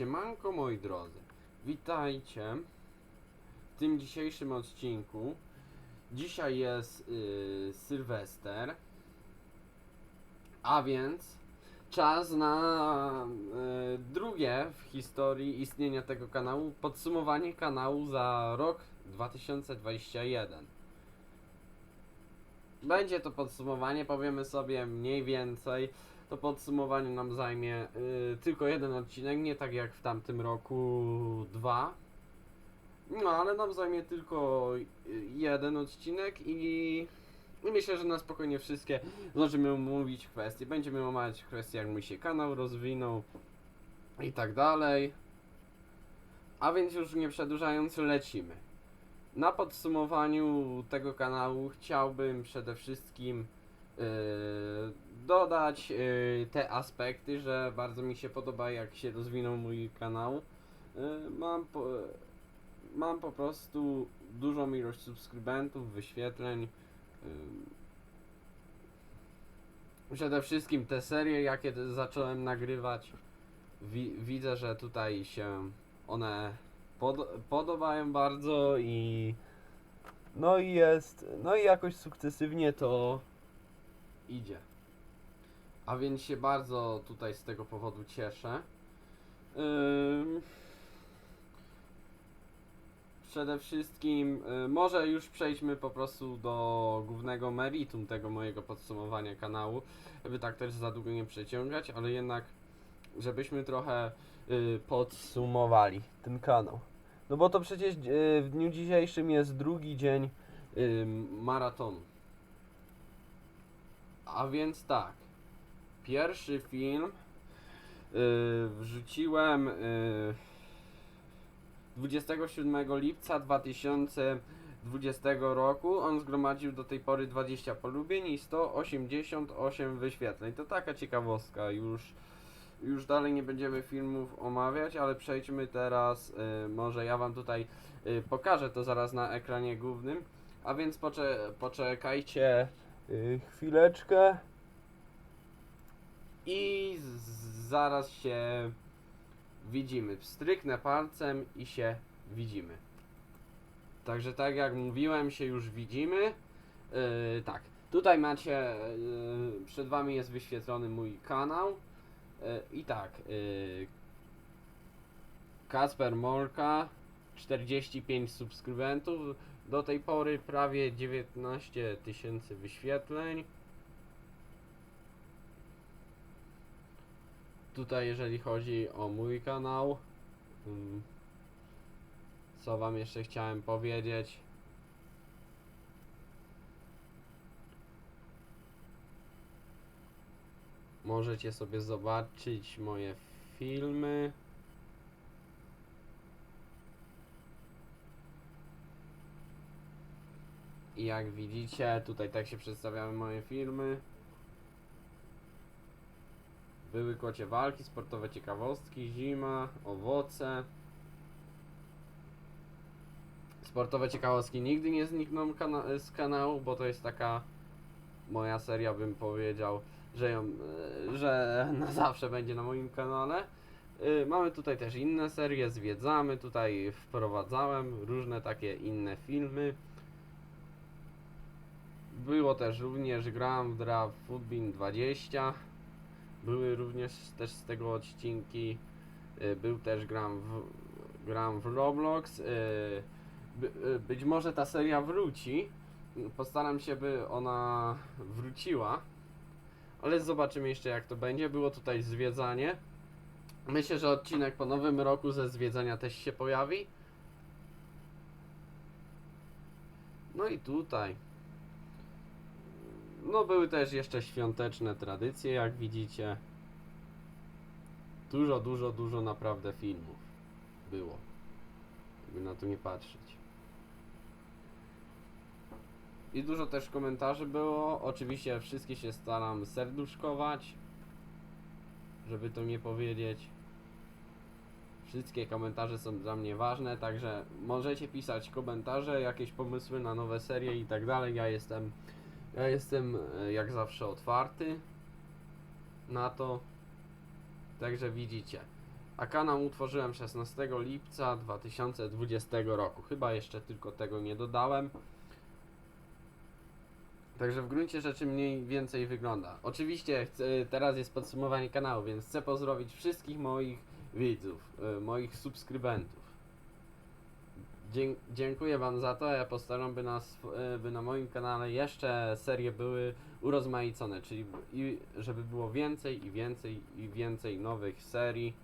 Siemanko moi drodzy, witajcie w tym dzisiejszym odcinku. Dzisiaj jest yy, Sylwester, a więc czas na yy, drugie w historii istnienia tego kanału podsumowanie kanału za rok 2021. Będzie to podsumowanie, powiemy sobie mniej więcej. To podsumowanie nam zajmie y, tylko jeden odcinek, nie tak jak w tamtym roku dwa. No, ale nam zajmie tylko y, jeden odcinek i, i myślę, że na spokojnie wszystkie zdążymy omówić kwestie. Będziemy omawiać kwestie, jak mi się kanał rozwinął i tak dalej. A więc już nie przedłużając, lecimy. Na podsumowaniu tego kanału chciałbym przede wszystkim dodać yy, te aspekty, że bardzo mi się podoba jak się rozwinął mój kanał. Yy, mam, po, mam po prostu dużą ilość subskrybentów, wyświetleń. Yy, przede wszystkim te serie, jakie zacząłem nagrywać, wi widzę, że tutaj się one pod podobają bardzo i no i jest, no i jakoś sukcesywnie to idzie. A więc się bardzo tutaj z tego powodu cieszę. Przede wszystkim, y, może już przejdźmy po prostu do głównego meritum tego mojego podsumowania kanału, żeby tak też za długo nie przeciągać, ale jednak żebyśmy trochę y, podsumowali ten kanał. No bo to przecież y, w dniu dzisiejszym jest drugi dzień maratonu. A więc tak. Pierwszy film y, wrzuciłem y, 27 lipca 2020 roku. On zgromadził do tej pory 20 polubień i 188 wyświetleń. To taka ciekawostka. Już, już dalej nie będziemy filmów omawiać, ale przejdźmy teraz. Y, może ja Wam tutaj y, pokażę to zaraz na ekranie głównym. A więc pocze poczekajcie y, chwileczkę. I zaraz się widzimy. Stryknę palcem i się widzimy. Także tak jak mówiłem, się już widzimy. Yy, tak, tutaj macie, yy, przed wami jest wyświetlony mój kanał. Yy, I tak, yy, Kasper Morka, 45 subskrybentów, do tej pory prawie 19 tysięcy wyświetleń. Tutaj jeżeli chodzi o mój kanał, mm, co wam jeszcze chciałem powiedzieć? Możecie sobie zobaczyć moje filmy. I jak widzicie, tutaj tak się przedstawiały moje filmy. Były kocie walki, sportowe ciekawostki, zima, owoce. Sportowe ciekawostki nigdy nie znikną kana z kanału, bo to jest taka moja seria, bym powiedział, że, ją, e, że na zawsze będzie na moim kanale. Y, Mamy tutaj też inne serie, zwiedzamy, tutaj wprowadzałem różne takie inne filmy. Było też również gram w Draft Footbin 20. Były również też z tego odcinki. Y, Był też gram w, gram w Roblox. Y, by- y, Być może ta seria wróci. Postaram się, by ona wróciła. Ale zobaczymy jeszcze jak to będzie. Było tutaj zwiedzanie. Myślę, że odcinek po nowym roku ze zwiedzania też się pojawi. No i tutaj. No były też jeszcze świąteczne tradycje, jak widzicie. Dużo, dużo, dużo naprawdę filmów było. Jakby na to nie patrzeć. I dużo też komentarzy było. Oczywiście wszystkie się staram serduszkować. Żeby to nie powiedzieć. Wszystkie komentarze są dla mnie ważne, także możecie pisać komentarze, jakieś pomysły na nowe serie i tak dalej. Ja jestem ja jestem e, jak zawsze otwarty na to. Także widzicie. a kanał utworzyłem 16 lipca 2020 roku. Chyba jeszcze tylko tego nie dodałem. Także w gruncie rzeczy mniej więcej wygląda. Oczywiście teraz jest podsumowanie kanału, więc chcę pozdrowić wszystkich moich widzów, y, moich subskrybentów. Dziękuję Wam za to. Ja postaram, by na, y, by na moim kanale jeszcze serie były urozmaicone, czyli i żeby było więcej i więcej i więcej nowych serii.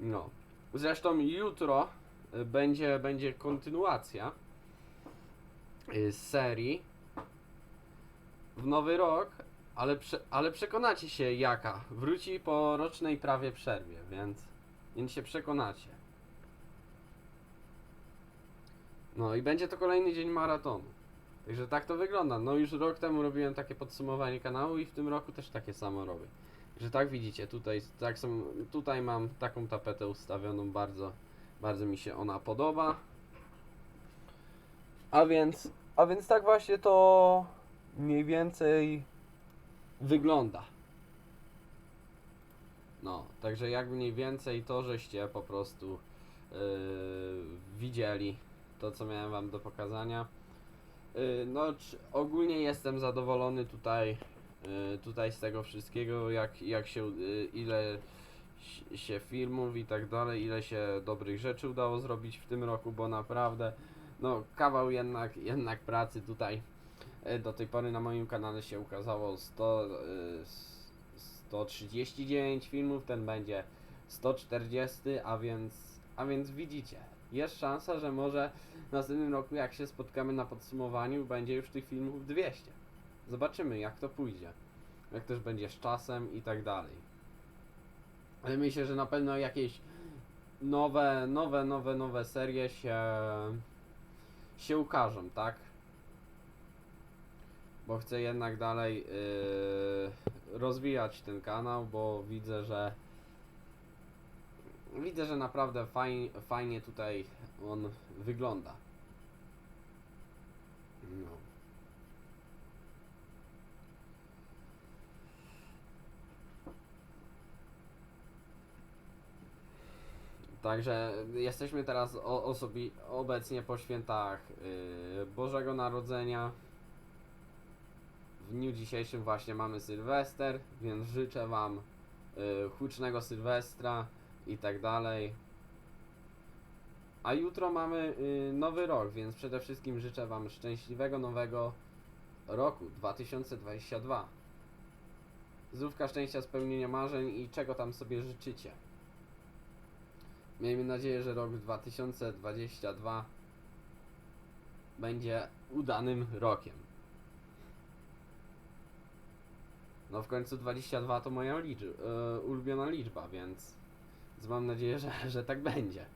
No. Zresztą jutro y, będzie, będzie kontynuacja y, serii w nowy rok, ale, prze, ale przekonacie się jaka. Wróci po rocznej prawie przerwie, więc, więc się przekonacie. No i będzie to kolejny dzień maratonu. Także tak to wygląda. No już rok temu robiłem takie podsumowanie kanału i w tym roku też takie samo robię. Że tak widzicie, tutaj, tak są, tutaj mam taką tapetę ustawioną, bardzo, bardzo mi się ona podoba. A więc, a więc tak właśnie to mniej więcej wygląda. No, także jak mniej więcej to, żeście po prostu yy, widzieli to, co miałem wam do pokazania. Yy, no, ogólnie jestem zadowolony tutaj, yy, tutaj z tego wszystkiego, jak, jak się, yy, ile się filmów i tak dalej, ile się dobrych rzeczy udało zrobić w tym roku, bo naprawdę, no, kawał jednak, jednak pracy tutaj Do tej pory na moim kanale się ukazało 100, e, s- 139 filmów, ten będzie 140, a więc, a więc widzicie, jest szansa, że może w następnym roku jak się spotkamy na podsumowaniu będzie już tych filmów 200. Zobaczymy jak to pójdzie, jak też będzie z czasem i tak dalej. Ale myślę, że na pewno jakieś nowe, nowe, nowe, nowe serie się, się ukażą, tak? bo chcę jednak dalej yy, rozwijać ten kanał, bo widzę, że widzę, że naprawdę fajnie, fajnie tutaj on wygląda. No. Także jesteśmy teraz o, osobi- obecnie po świętach yy, Bożego Narodzenia. W dniu dzisiejszym właśnie mamy Sylwester, więc życzę Wam y, hucznego Sylwestra i tak dalej. A jutro mamy y, nowy rok, więc przede wszystkim życzę Wam szczęśliwego nowego roku 2022. Zdrówka, szczęścia, spełnienia marzeń i czego tam sobie życzycie. Miejmy nadzieję, że rok 2022 będzie udanym rokiem. No w końcu 22 to moja liczb, e, ulubiona liczba, więc, więc mam nadzieję, że, że tak będzie.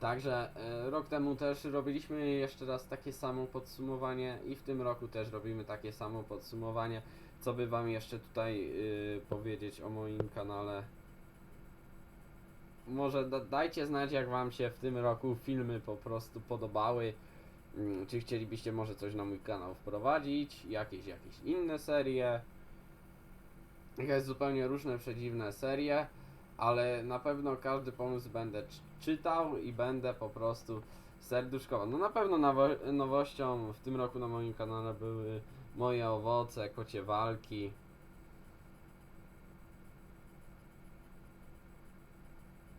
Także e, rok temu też robiliśmy jeszcze raz takie samo podsumowanie i w tym roku też robimy takie samo podsumowanie. Co by wam jeszcze tutaj y, powiedzieć o moim kanale? Może da, dajcie znać jak wam się w tym roku filmy po prostu podobały. Mm, Czy chcielibyście może coś na mój kanał wprowadzić? Jakieś, jakieś inne serie? Jakieś zupełnie różne, przedziwne serie, ale na pewno każdy pomysł będę czy- czytał i będę po prostu serduszkował. No na pewno nowo- nowością w tym roku na moim kanale były moje owoce, kocie walki.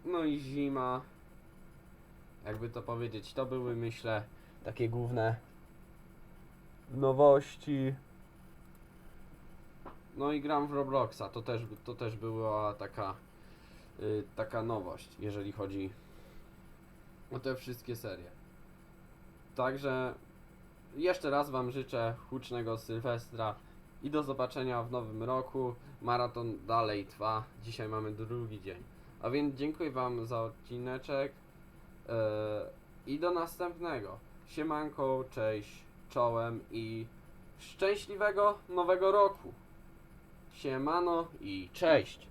No i zima. Jakby to powiedzieć, to były myślę takie główne nowości. No i gram w Robloxa, to też, to też była taka, y, taka nowość, jeżeli chodzi o te wszystkie serie. Także jeszcze raz Wam życzę hucznego Sylwestra i do zobaczenia w nowym roku. Maraton dalej trwa, dzisiaj mamy drugi dzień. A więc dziękuję Wam za odcineczek yy, i do następnego. Siemanko, cześć, czołem i szczęśliwego nowego roku. Siemano i cześć.